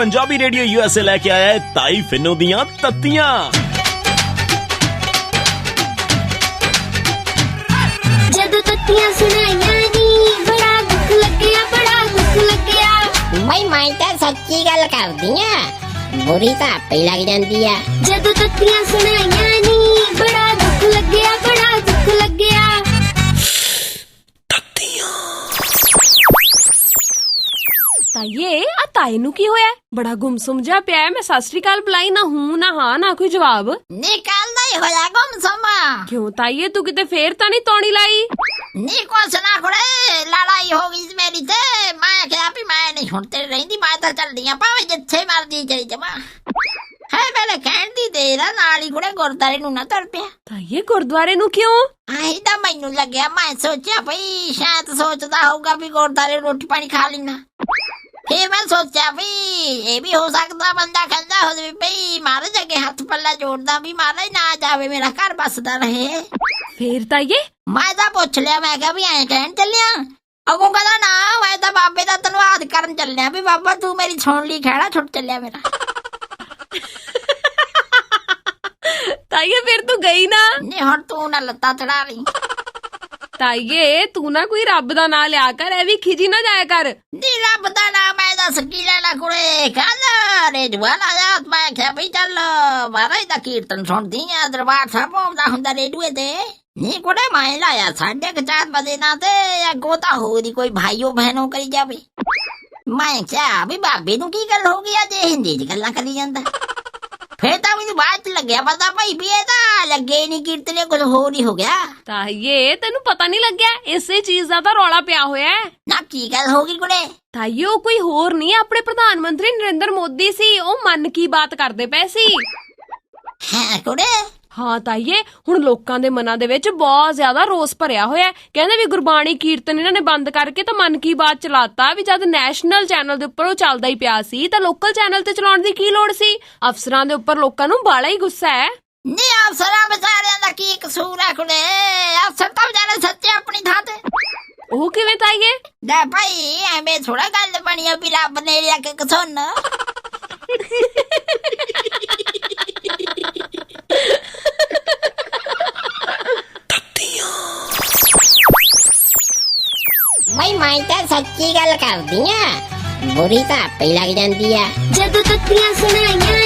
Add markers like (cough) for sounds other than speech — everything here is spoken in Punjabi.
ਪੰਜਾਬੀ ਰੇਡੀਓ ਯੂਐਸਏ ਲੈ ਕੇ ਆਇਆ ਹੈ ਤਾਈ ਫਿਨੋ ਦੀਆਂ ਤੱਤੀਆਂ ਜਦੋਂ ਤੱਤੀਆਂ ਸੁਣਾਈਆਂ ਨੀ ਬੜਾ ਦੁੱਖ ਲੱਗਿਆ ਬੜਾ ਦੁੱਖ ਲੱਗਿਆ ਮੈਂ ਮੈਂ ਤਾਂ ਸੱਚੀ ਗੱਲ ਕਰਦੀ ਆ ਬੁਰੀ ਤਾਂ ਆਪੇ ਹੀ ਲੱਗ ਜਾਂਦੀ ਆ ਜਦੋਂ ਤੱਤੀਆਂ ਤਾਈਏ ਆ ਤਾਏ ਨੂੰ ਕੀ ਹੋਇਆ? ਬੜਾ ਗੁੰਮਸੁਮ ਜਿਹਾ ਪਿਆ ਹੈ। ਮੈਂ ਸਤਿ ਸ੍ਰੀ ਅਕਾਲ ਬੁਲਾਈ ਨਾ ਹੂੰ ਨਾ ਹਾਂ ਨਾ ਕੋਈ ਜਵਾਬ। ਨਿਕਲਦਾ ਹੀ ਹੋਇਆ ਗੁੰਮ ਸਮਾਂ ਕਿਉਂ ਤਾਈਏ ਤੂੰ ਕਿਤੇ ਫੇਰ ਤਾਂ ਨਹੀਂ ਤੌਣੀ ਲਾਈ? ਨੀ ਕੁਛ ਨਾ ਕੁੜੇ ਲੜਾਈ ਹੋ ਗਈ ਸੀ ਮੇਰੀ ਤੇ। ਮੈਂ ਕਿਹਾ ਵੀ ਮੈਂ ਨਹੀਂ ਹੁਣ ਤੇ ਰਹਿੰਦੀ ਮੈਂ ਤਾਂ ਚੱਲਦੀ ਆ ਭਾਵੇਂ ਜਿੱਥੇ ਮਰਦੀ ਚਲੀ ਜਾਵਾਂ। ਹੈ ਮੇਰੇ ਕਹਿਣ ਦੀ ਦੇਰ ਆ ਨਾਲ ਹੀ ਕੁੜੇ ਗੁਰਦਾਰੇ ਨੂੰ ਨਾ ਤੁਰ ਪਿਆ। ਤਾਈਏ ਗੁਰਦੁਆਰੇ ਨੂੰ ਕਿਉਂ? ਆਹੀ ਤਾਂ ਮੈਨੂੰ ਲੱਗਿਆ ਮੈਂ ਸੋਚਿਆ ਭਈ ਸ਼ਾਇਦ ਸੋਚਦਾ ਹੋਊਗਾ ਵੀ ਗੁਰਦਾਰੇ ਰੋਟੀ ਪਾਣੀ ਖਾ ਲੈਣਾ ਫੇਰ ਮੈਂ ਸੋਚਿਆ ਵੀ ਇਹ ਵੀ ਹੋ ਸਕਦਾ ਬੰਦਾ ਕਹਿੰਦਾ ਹੋਵੇ ਭਈ ਮਹਾਰਾਜ ਅੱਗੇ ਹੱਥ ਪੱਲਾ ਜੋੜਦਾ ਵੀ ਮਹਾਰਾਜ ਨਾ ਜਾਵੇ ਮੇਰਾ ਘਰ ਬਸਦਾ ਰਹੇ। ਫੇਰ ਤਾਈਏ ਮੈਂ ਤਾਂ ਪੁੱਛ ਲਿਆ ਮੈਂ ਕਿਹਾ ਵੀ ਐਂ ਕਹਿਣ ਚੱਲਿਆ। ਅਗੋਂ ਕਹਿੰਦਾ ਨਾ ਮੈਂ ਤਾਂ ਬਾਬੇ ਦਾ ਧੰਨਵਾਦ ਕਰਨ ਚੱਲਿਆ ਵੀ ਬਾਬਾ ਤੂੰ ਮੇਰੀ ਸੁਣ ਲਈ ਖਹਿੜਾ ਛੁੱਟ ਚੱਲਿਆ ਮੇਰਾ। ਤਾਈਏ ਫਿਰ ਤੂੰ ਗਈ ਨਾ। ਨਹੀਂ ਹੁਣ ਤੂੰ ਨਾ ਲੱਤਾਂ ਚੜਾ ਲਈ ਤਾਈਏ, ਤੂੰ ਨਾ ਕੋਈ ਰੱਬ ਦਾ ਨਾਂ ਲਿਆ ਕਰ, ਐ ਵੀ ਖਿਜੀ ਨਾ ਜਾਇਆ ਕਰ। ਨੀ, ਰੱਬ ਦਾ ਨਾਮ ਹੈ ਦੱਸ ਕੀ ਲੈਣਾ ਕੁੜੇ? ਕੱਲ ਰੇਡੂਆ ਲਾਇਆ ਮੈਂ ਕਿਹਾ ਵੀ ਚੱਲ, ਮਹਾਰਾਜ ਦਾ ਕੀਰਤਨ ਸੁਣਦੀ ਆ, ਦਰਬਾਰ ਸਾਹਿਬ ਆਉਂਦਾ ਹੁੰਦਾ ਰੇਡੂਏ ਤੇ। ਨੀ ਕੁੜੇ, ਮੈਂ ਲਾਇਆ ਸਾਢੇ ਕੁ ਚਾਰ ਵਜੇ ਨਾ ਤੇ, ਅੱਗੋਂ ਤਾਂ ਹੋਰ ਹੀ ਕੋਈ ਭਾਈਓ ਬਹਿਨੋਂ ਕਰੀ ਜਾਵੇ। ਮੈਂ ਕਿਹਾ ਵੀ ਬਾਬੇ ਨੂੰ ਕੀ ਗੱਲ ਹੋ ਗਈ ਅੱਜ ਇਹ ਹਿੰਦੀ ਚ ਗੱਲਾਂ ਕਰੀ ਜਾਂਦਾ। ਫੇਰ ਤਾਂ ਮੈਨੂੰ ਬਾਅਦ ਚ ਲੱਗਿਆ ਪਤਾ ਭਾਈ ਵੀ ਇਹ ਤਾਂ ਲੱਗੇ ਨਹੀਂ ਕੀਰਤਨੇ ਕੁਝ ਹੋਰ ਹੀ ਹੋ ਗਿਆ ਤਾਈਏ ਤੈਨੂੰ ਪਤਾ ਨਹੀਂ ਲੱਗਿਆ ਇਸੇ ਚੀਜ਼ ਦਾ ਤਾਂ ਰੌਲਾ ਪਿਆ ਹੋਇਆ ਹੈ ਨਾ ਕੀ ਗੱਲ ਹੋ ਗਈ ਕੁੜੇ ਉਹ ਕੋਈ ਹੋਰ ਨਹੀਂ ਆਪਣੇ ਪ੍ਰਧਾਨ ਮੰਤਰੀ ਨਰਿੰਦਰ ਮੋਦੀ ਸੀ ਉਹ ਮਨ ਕੀ ਬਾਤ ਕਰਦੇ ਪਏ ਸੀ ਹੈ ਕੁੜੇ ਹਾਂ ਤਾਈਏ ਹੁਣ ਲੋਕਾਂ ਦੇ ਮਨਾਂ ਦੇ ਵਿੱਚ ਬਹੁਤ ਜ਼ਿਆਦਾ ਰੋਸ ਭਰਿਆ ਹੋਇਆ ਹੈ। ਕਹਿੰਦੇ ਵੀ ਗੁਰਬਾਣੀ ਕੀਰਤਨ ਇਹਨਾਂ ਨੇ ਬੰਦ ਕਰਕੇ ਤਾਂ ਮਨ ਕੀ ਬਾਤ ਚਲਾਤਾ ਵੀ ਜਦ ਨੈਸ਼ਨਲ ਚੈਨਲ ਦੇ ਉੱਪਰ ਉਹ ਚੱਲਦਾ ਹੀ ਪਿਆ ਸੀ ਤਾਂ ਲੋਕਲ ਚੈਨਲ ਤੇ ਚਲਾਉਣ ਦੀ ਕੀ ਲੋੜ ਸੀ? ਅਫਸਰਾਂ ਦੇ ਉੱਪਰ ਲੋਕਾਂ ਨੂੰ ਬਾਲਾ ਹੀ ਗੁੱਸਾ ਹੈ। ਨੀ ਅਫਸਰਾਂ ਵਿਚਾਰਿਆਂ ਦਾ ਕੀ ਕਸੂਰ ਹੈ ਕੁੜੇ? ਅਫਸਰ ਤਾਂ ਵਿਚਾਰੇ ਸੱਚੇ ਆਪਣੀ ਥਾਂ ਤੇ। ਉਹ ਕਿਵੇਂ ਤਾਈਏ? ਲੈ ਭਾਈ ਐਵੇਂ ਥੋੜਾ ਗੱਲ ਬਣੀ ਆ ਵੀ ਰੱਬ ਨੇ ਲਿਆ ਕੇ ਕਸੁੰਨ (laughs) ਮੈਂ ਮੈਂ ਤਾਂ ਸੱਚੀ ਗੱਲ ਕਰਦੀ ਆ। ਬੁਰੀ ਤਾਂ ਆਪੇ ਹੀ ਲੱਗ ਜਾਂਦੀ ਆ। ਜਦੋਂ ਤੱਤੀਆਂ ਸੁਣਾਈਆਂ